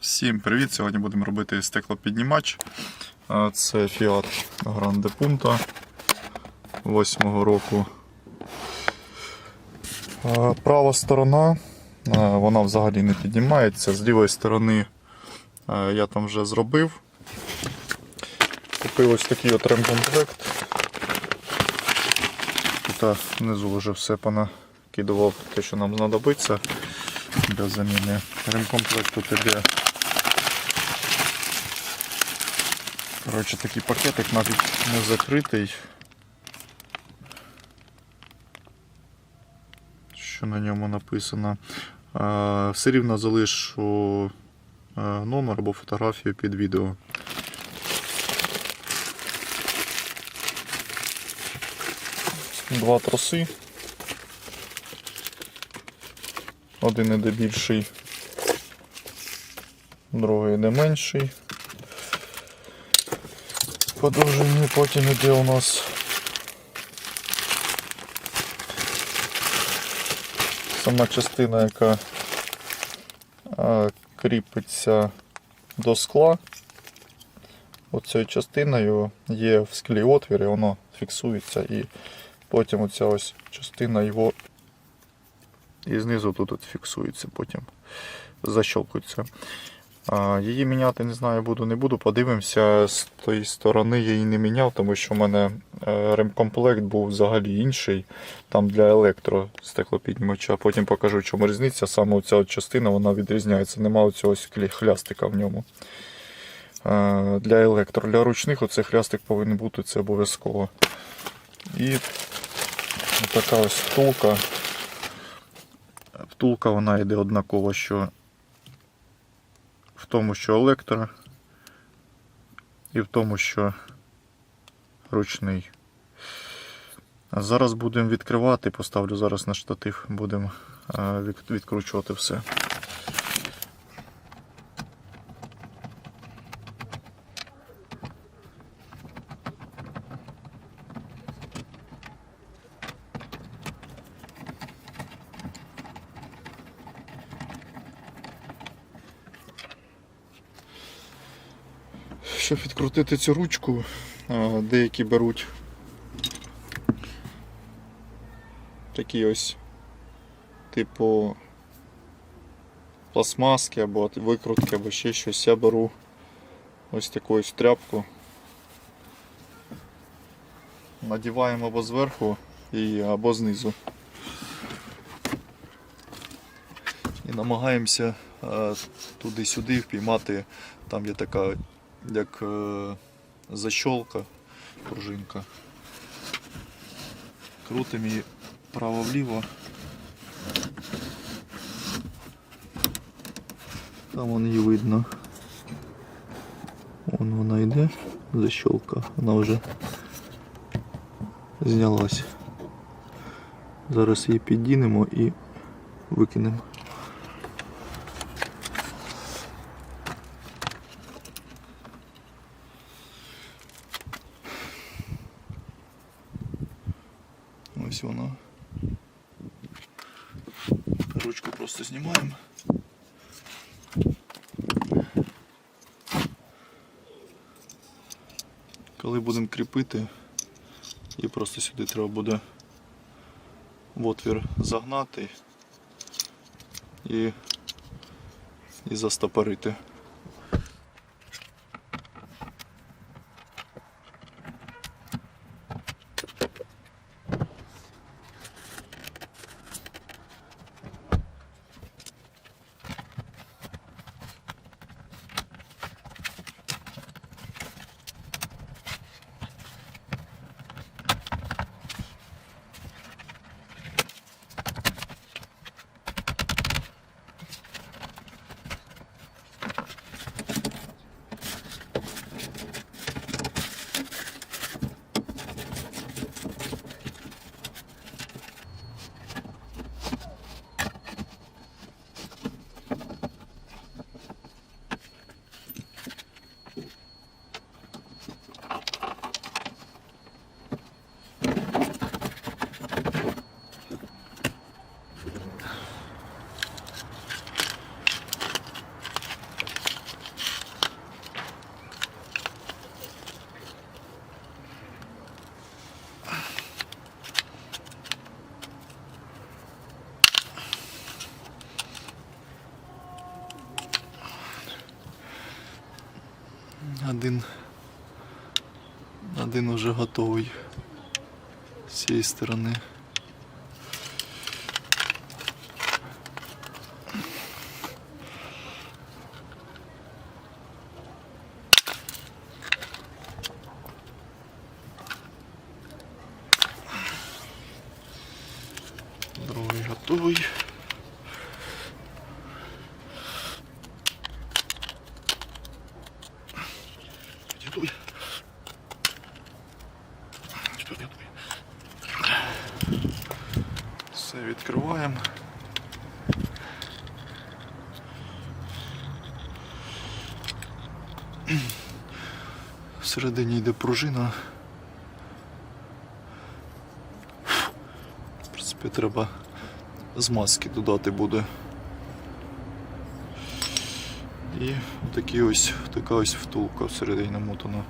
Всім привіт! Сьогодні будемо робити стеклопіднімач. Це Fiat Grande Punto 8 року. Права сторона, вона взагалі не піднімається. З лівої сторони я там вже зробив. Купив ось такий от ремкомплект. Тут внизу вже все понакидував те, що нам знадобиться для заміни. Ремкомплект тут іде Коротше, такий пакетик навіть не закритий. Що на ньому написано? Все рівно залишу номер або фотографію під відео. Два троси. Один іде більший, другий іде менший. По довжині потім іде у нас сама частина, яка кріпиться до скла. Оцією частиною є в склі отвір, і воно фіксується і потім оця ось частина його і знизу тут от фіксується, потім защелкується. Її міняти не знаю, буду, не буду. Подивимося, з тої сторони я її не міняв, тому що в мене е, ремкомплект був взагалі інший, там для електро стеклопіднімача. Потім покажу, в чому різниця. Саме оця частина вона відрізняється. Нема оцього хлястика в ньому. Е, Для електро, для ручних оцей хлястик повинен бути, це обов'язково. І така ось втулка. Втулка вона йде однакова, що тому, що електро, і в тому, що ручний. Зараз будемо відкривати, поставлю зараз на штатив, будемо е, відкручувати все. Щоб відкрутити цю ручку, деякі беруть такі ось типу пластмаски або викрутки, або ще щось. Я беру ось таку ось тряпку. Надіваємо або зверху і або знизу. І намагаємося туди-сюди впіймати, там є така як е, защолка, пружинка. Крутимо її право-вліво. Там вон її видно. Вон вона йде, защолка, вона вже знялась. Зараз її піддінемо і викинемо. Ось вона. Ручку просто знімаємо. Кріпити, і просто сюди треба буде в отвір загнати і, і застопорити. Один. Один уже готовий. З цієї сторони. Другий готовий. Четвертий. Четвертий готовий. Все відкриваємо. Всередині йде пружина. В принципі, треба змазки додати буде. І такі ось, така ось втулка всередині намотана.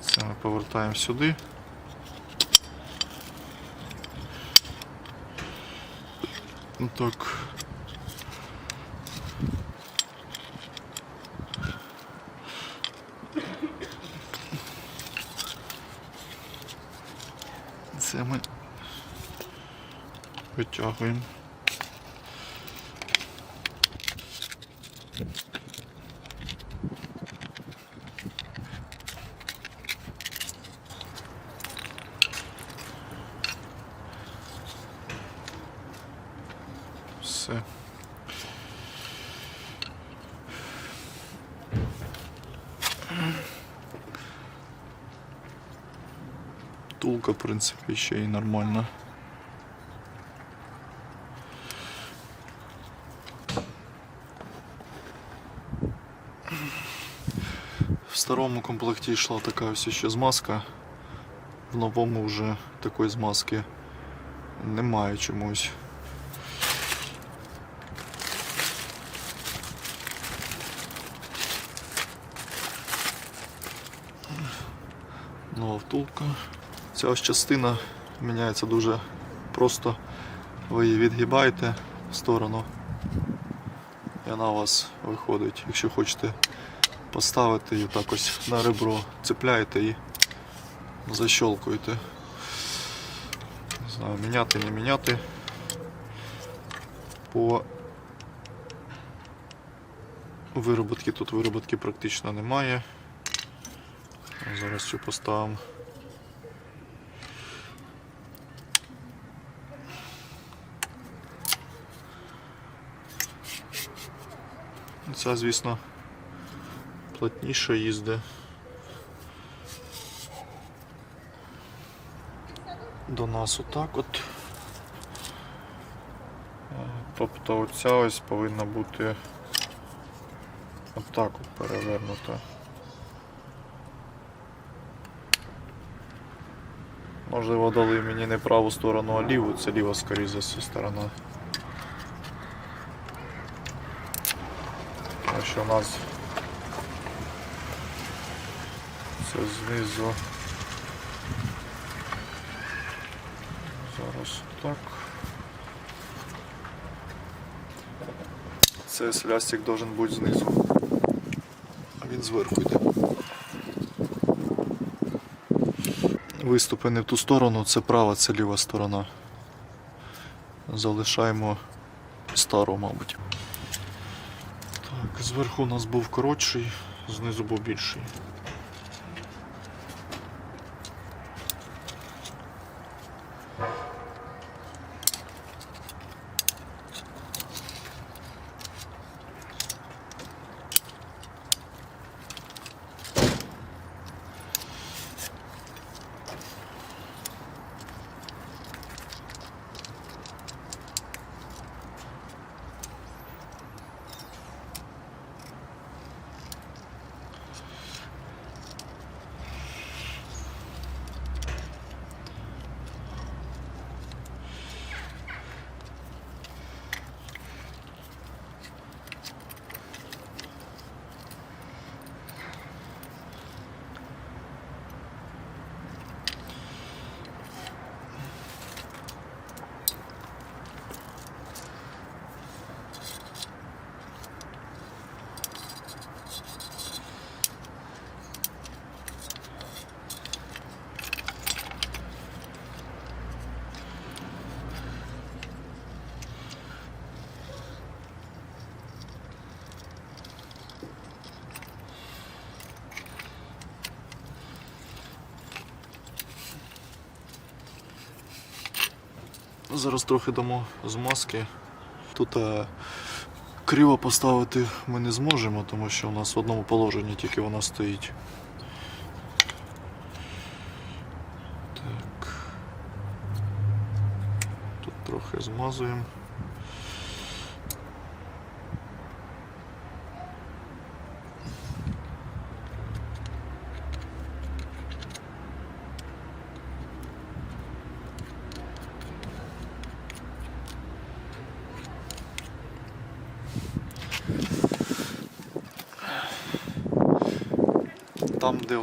Це ми повертаємо сюди. Ну так. Це ми витягуємо. Все. Тулка, в принципі, ще й нормальна. В старому комплекті йшла така ось ще змазка. В новому вже такої змазки немає чомусь. Нова втулка. Ця ось частина міняється дуже просто. Ви її відгибаєте в сторону. І вона у вас виходить. Якщо хочете поставити її так ось на ребро, цепляєте і защелкуєте. Не знаю, міняти, не міняти. По вироботки тут вироботки практично немає. Зараз цю поставимо. Ця, звісно, плотніше їздить. До нас отак от. Е, Тобто оця ось повинна бути отак от перевернута. Можливо, дали мені не праву сторону, а ліву, це ліва, скоріше за все, сторона. Тому що у нас це знизу. Зараз так. Це слястик должен бути знизу. А він зверху йде. Виступи не в ту сторону, це права, це ліва сторона. Залишаємо стару, мабуть. Так, зверху у нас був коротший, знизу був більший. Зараз трохи дамо змазки. Тут а, криво поставити ми не зможемо, тому що у нас в одному положенні тільки вона стоїть. Так. Тут трохи змазуємо.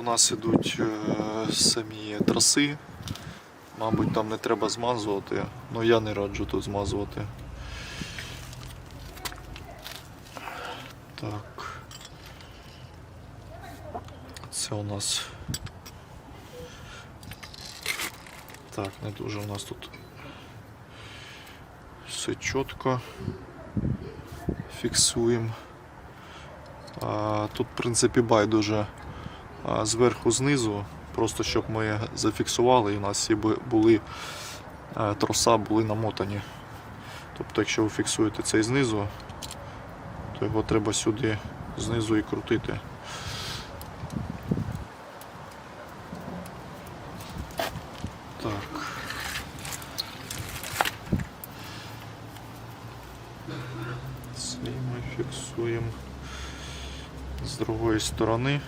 Нас ідуть е, самі траси, мабуть, там не треба змазувати, але я не раджу тут змазувати. Так. Це у нас. Так, не дуже у нас тут все чітко. Фіксуємо. А, Тут, в принципі, байдуже зверху знизу, просто щоб ми зафіксували і у нас всі були е, троса були намотані. Тобто, якщо ви фіксуєте цей знизу, то його треба сюди знизу і крутити. Так. Цей ми фіксуємо з другої сторони.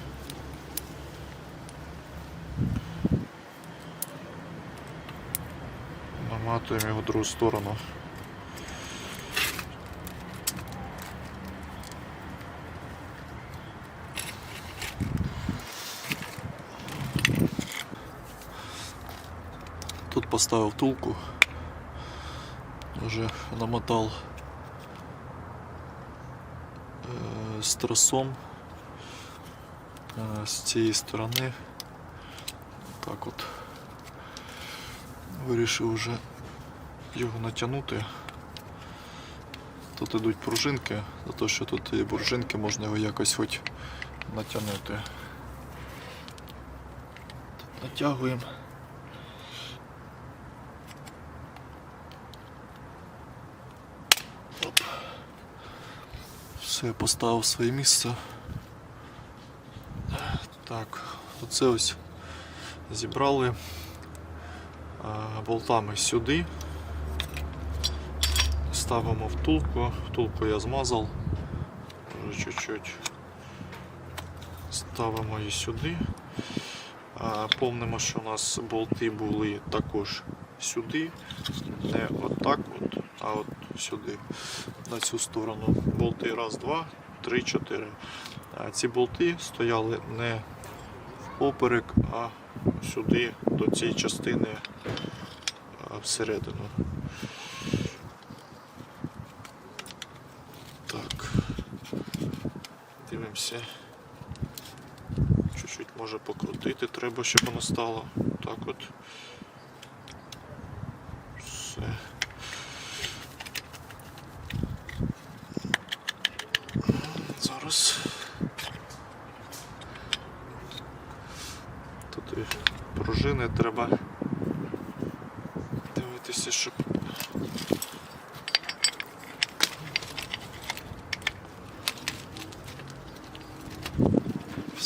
Наматуємо його в другу сторону. Тут поставив тулку, вже намотав е, з тросом е, з цієї сторони. Так от вирішив вже Його натягнути. Тут ідуть пружинки, за те, що тут є пружинки, можна його якось хоч натягнути. Тут натягуємо. Все, поставив своє місце. Так, оце ось зібрали болтами сюди. Ставимо втулку. Втулку я змазав. Вже чуть-чуть. Ставимо її сюди. Помнимо, що у нас болти були також сюди. Не отак от, а от сюди, на цю сторону. Болти раз, два, три, чотири. Ці болти стояли не поперек, а сюди, до цієї частини всередину. Так. Дивимося. Чуть-чуть може покрутити треба, щоб воно стало. Так от. Все. Зараз. Тут і пружини треба дивитися, щоб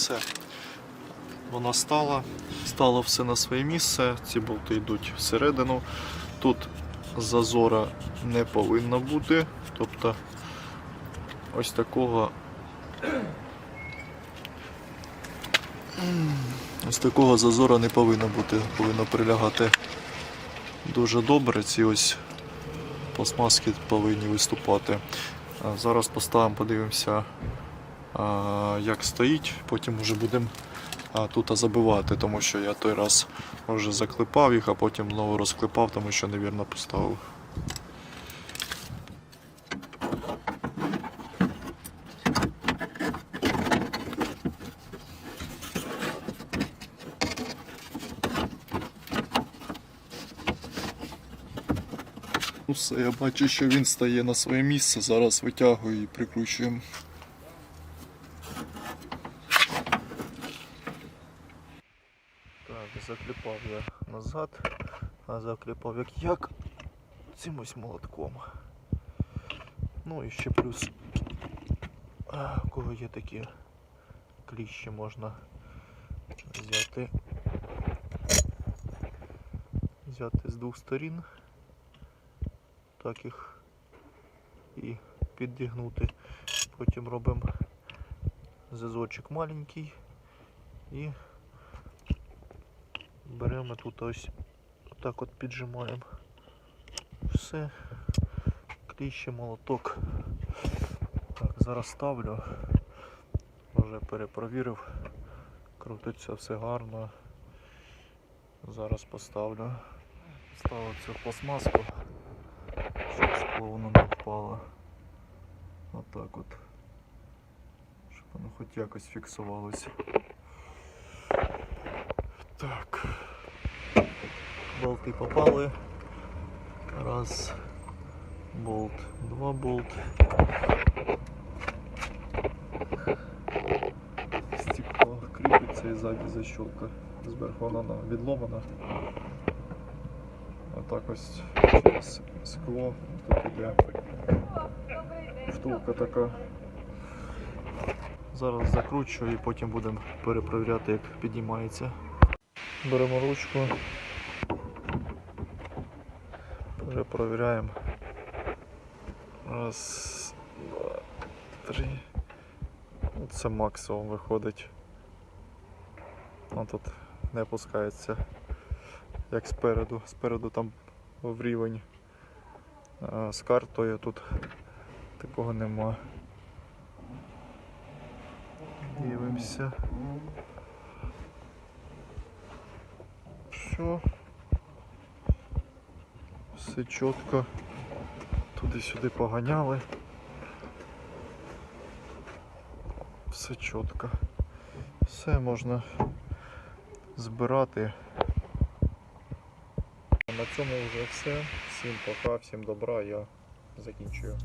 все. Вона стала, стало все на своє місце, ці болти йдуть всередину. Тут зазора не повинно бути, тобто ось такого ось такого зазора не повинно бути, повинно прилягати дуже добре. Ці ось пластмаски повинні виступати. Зараз поставимо, подивимося, як стоїть, потім вже будемо тут забивати, тому що я той раз вже заклепав їх, а потім знову розклепав, тому що невірно поставив. Ну все, я бачу, що він стає на своє місце. Зараз витягую і прикручуємо. Так, закліпав я назад, а закліпав як як оцим ось молотком. Ну і ще плюс, у кого є такі кліщі, можна взяти, взяти з двох сторін, так їх і підігнути. Потім робимо зазорчик маленький і беремо тут ось отак от піджимаємо. Все. Кліще, молоток. Так, зараз ставлю. Вже перепровірив. Крутиться все гарно. Зараз поставлю. Ставив цю пластмаску, щоб скло воно не впало. Отак от. Щоб воно хоч якось фіксувалося. Так. Болти попали. Раз. Болт. Два болт. Стекло кріпиться і ззаді защолка. Зверху вона відломана. А так ось через скло тут іде втулка така. Зараз закручую і потім будемо перепровіряти, як піднімається. Беремо ручку. Перепровіряємо. Раз, два, три. Ну, Це максимум виходить. Он тут не опускається. Як спереду. Спереду там в рівень з картою тут такого нема. Дивимося. Все. Все чітко. Туди-сюди поганяли. Все чітко. Все можна збирати. На цьому вже все. Всім пока, всім добра, я закінчую.